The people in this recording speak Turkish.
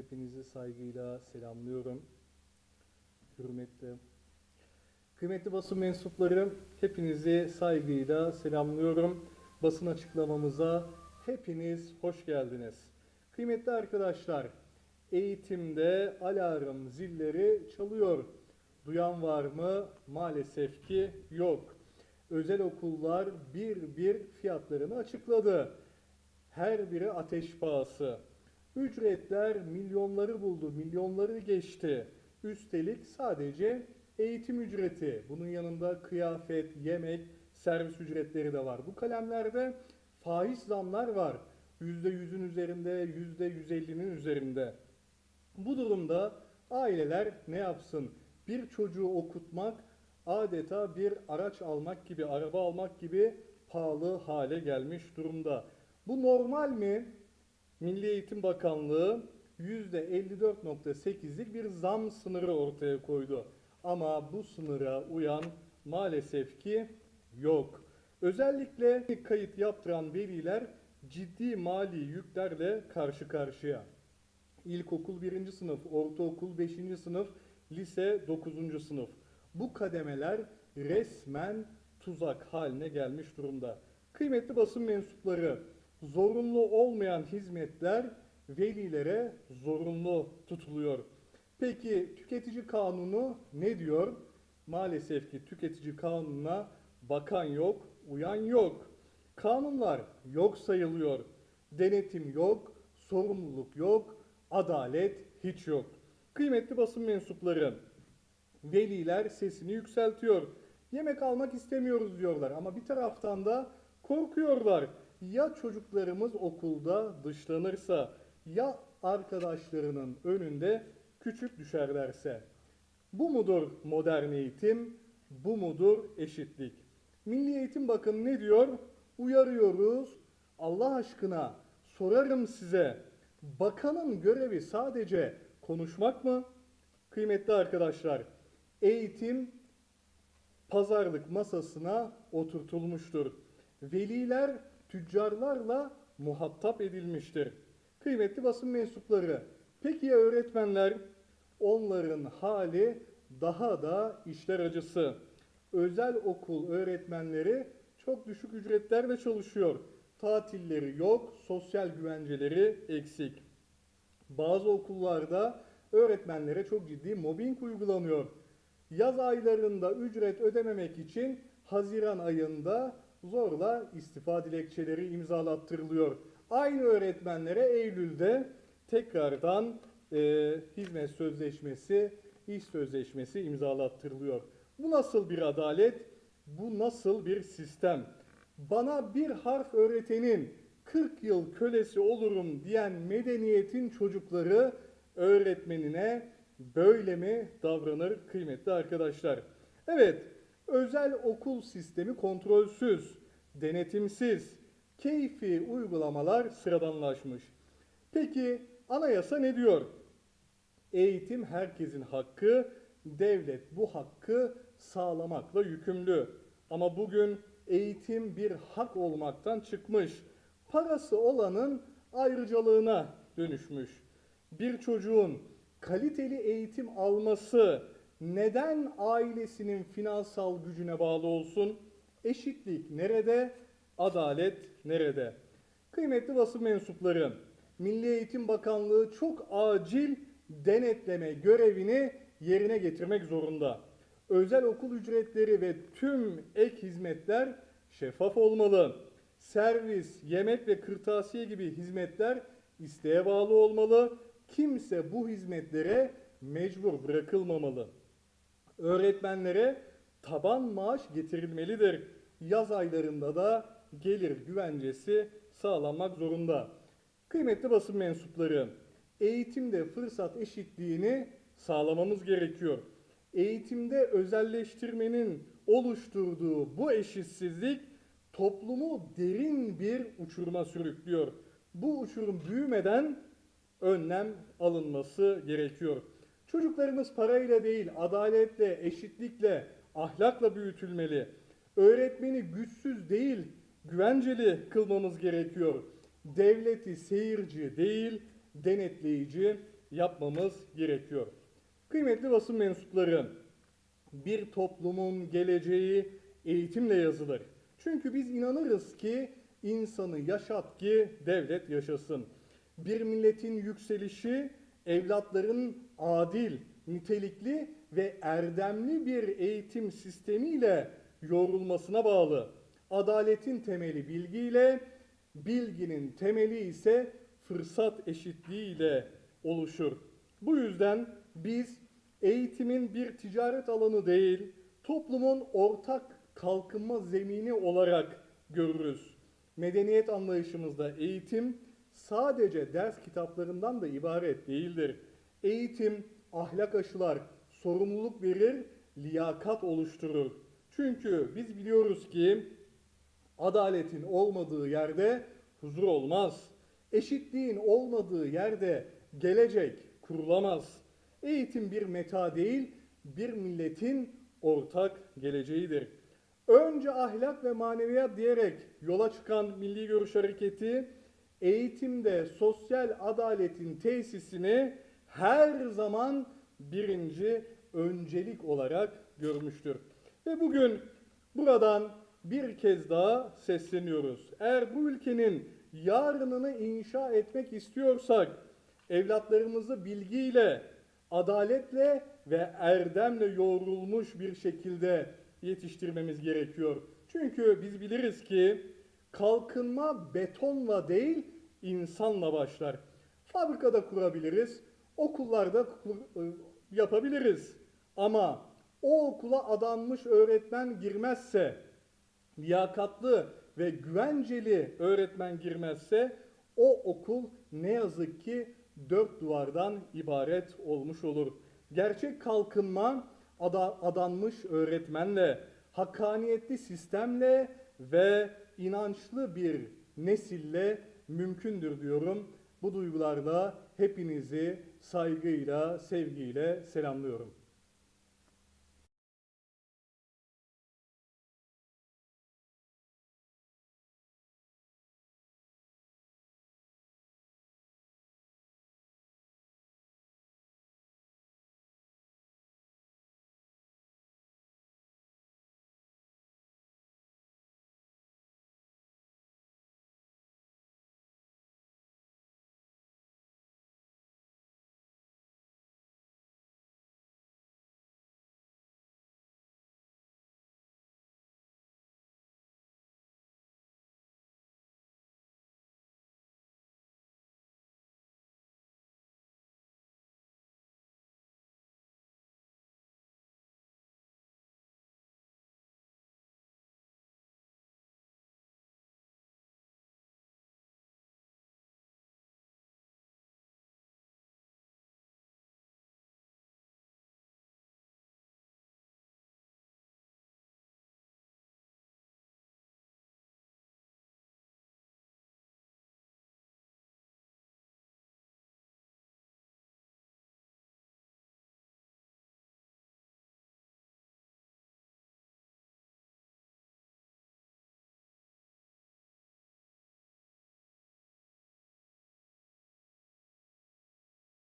Hepinizi saygıyla selamlıyorum. Hürmetle. Kıymetli basın mensupları, hepinizi saygıyla selamlıyorum. Basın açıklamamıza hepiniz hoş geldiniz. Kıymetli arkadaşlar, eğitimde alarm zilleri çalıyor. Duyan var mı? Maalesef ki yok. Özel okullar bir bir fiyatlarını açıkladı. Her biri ateş pahası. Ücretler milyonları buldu, milyonları geçti. Üstelik sadece eğitim ücreti. Bunun yanında kıyafet, yemek, servis ücretleri de var. Bu kalemlerde faiz zamlar var. %100'ün üzerinde, %150'nin üzerinde. Bu durumda aileler ne yapsın? Bir çocuğu okutmak adeta bir araç almak gibi, araba almak gibi pahalı hale gelmiş durumda. Bu normal mi? Milli Eğitim Bakanlığı %54.8'lik bir zam sınırı ortaya koydu. Ama bu sınıra uyan maalesef ki yok. Özellikle kayıt yaptıran veliler ciddi mali yüklerle karşı karşıya. İlkokul 1. sınıf, ortaokul 5. sınıf, lise 9. sınıf. Bu kademeler resmen tuzak haline gelmiş durumda. Kıymetli basın mensupları, zorunlu olmayan hizmetler velilere zorunlu tutuluyor. Peki tüketici kanunu ne diyor? Maalesef ki tüketici kanununa bakan yok, uyan yok. Kanunlar yok sayılıyor. Denetim yok, sorumluluk yok, adalet hiç yok. Kıymetli basın mensupları, veliler sesini yükseltiyor. Yemek almak istemiyoruz diyorlar ama bir taraftan da korkuyorlar. Ya çocuklarımız okulda dışlanırsa, ya arkadaşlarının önünde küçük düşerlerse. Bu mudur modern eğitim? Bu mudur eşitlik? Milli Eğitim Bakanı ne diyor? Uyarıyoruz. Allah aşkına sorarım size. Bakanın görevi sadece konuşmak mı? Kıymetli arkadaşlar, eğitim pazarlık masasına oturtulmuştur. Veliler tüccarlarla muhatap edilmiştir. Kıymetli basın mensupları, peki ya öğretmenler? Onların hali daha da işler acısı. Özel okul öğretmenleri çok düşük ücretlerle çalışıyor. Tatilleri yok, sosyal güvenceleri eksik. Bazı okullarda öğretmenlere çok ciddi mobbing uygulanıyor. Yaz aylarında ücret ödememek için Haziran ayında zorla istifa dilekçeleri imzalattırılıyor. Aynı öğretmenlere Eylül'de tekrardan e, hizmet sözleşmesi, iş sözleşmesi imzalattırılıyor. Bu nasıl bir adalet? Bu nasıl bir sistem? Bana bir harf öğretenin 40 yıl kölesi olurum diyen medeniyetin çocukları öğretmenine böyle mi davranır kıymetli arkadaşlar? Evet, özel okul sistemi kontrolsüz, denetimsiz, keyfi uygulamalar sıradanlaşmış. Peki anayasa ne diyor? Eğitim herkesin hakkı, devlet bu hakkı sağlamakla yükümlü. Ama bugün eğitim bir hak olmaktan çıkmış. Parası olanın ayrıcalığına dönüşmüş. Bir çocuğun kaliteli eğitim alması neden ailesinin finansal gücüne bağlı olsun? Eşitlik nerede? Adalet nerede? Kıymetli basın mensupları, Milli Eğitim Bakanlığı çok acil denetleme görevini yerine getirmek zorunda. Özel okul ücretleri ve tüm ek hizmetler şeffaf olmalı. Servis, yemek ve kırtasiye gibi hizmetler isteğe bağlı olmalı. Kimse bu hizmetlere mecbur bırakılmamalı. Öğretmenlere taban maaş getirilmelidir. Yaz aylarında da gelir güvencesi sağlanmak zorunda. Kıymetli basın mensupları, eğitimde fırsat eşitliğini sağlamamız gerekiyor. Eğitimde özelleştirmenin oluşturduğu bu eşitsizlik toplumu derin bir uçuruma sürüklüyor. Bu uçurum büyümeden önlem alınması gerekiyor. Çocuklarımız parayla değil, adaletle, eşitlikle, ahlakla büyütülmeli. Öğretmeni güçsüz değil, güvenceli kılmamız gerekiyor. Devleti seyirci değil, denetleyici yapmamız gerekiyor. Kıymetli basın mensupları, bir toplumun geleceği eğitimle yazılır. Çünkü biz inanırız ki insanı yaşat ki devlet yaşasın. Bir milletin yükselişi evlatların adil, nitelikli ve erdemli bir eğitim sistemiyle yoğrulmasına bağlı. Adaletin temeli bilgiyle, bilginin temeli ise fırsat eşitliği ile oluşur. Bu yüzden biz eğitimin bir ticaret alanı değil, toplumun ortak kalkınma zemini olarak görürüz. Medeniyet anlayışımızda eğitim sadece ders kitaplarından da ibaret değildir. Eğitim ahlak aşılar, sorumluluk verir, liyakat oluşturur. Çünkü biz biliyoruz ki adaletin olmadığı yerde huzur olmaz. Eşitliğin olmadığı yerde gelecek kurulamaz. Eğitim bir meta değil, bir milletin ortak geleceğidir. Önce ahlak ve maneviyat diyerek yola çıkan Milli Görüş Hareketi eğitimde sosyal adaletin tesisini her zaman birinci öncelik olarak görmüştür. Ve bugün buradan bir kez daha sesleniyoruz. Eğer bu ülkenin yarınını inşa etmek istiyorsak evlatlarımızı bilgiyle, adaletle ve erdemle yoğrulmuş bir şekilde yetiştirmemiz gerekiyor. Çünkü biz biliriz ki kalkınma betonla değil insanla başlar. Fabrikada kurabiliriz, okullarda kur- ıı, yapabiliriz. Ama o okula adanmış öğretmen girmezse, liyakatlı ve güvenceli öğretmen girmezse o okul ne yazık ki dört duvardan ibaret olmuş olur. Gerçek kalkınma ada- adanmış öğretmenle, hakkaniyetli sistemle ve inançlı bir nesille mümkündür diyorum. Bu duygularla hepinizi saygıyla, sevgiyle selamlıyorum.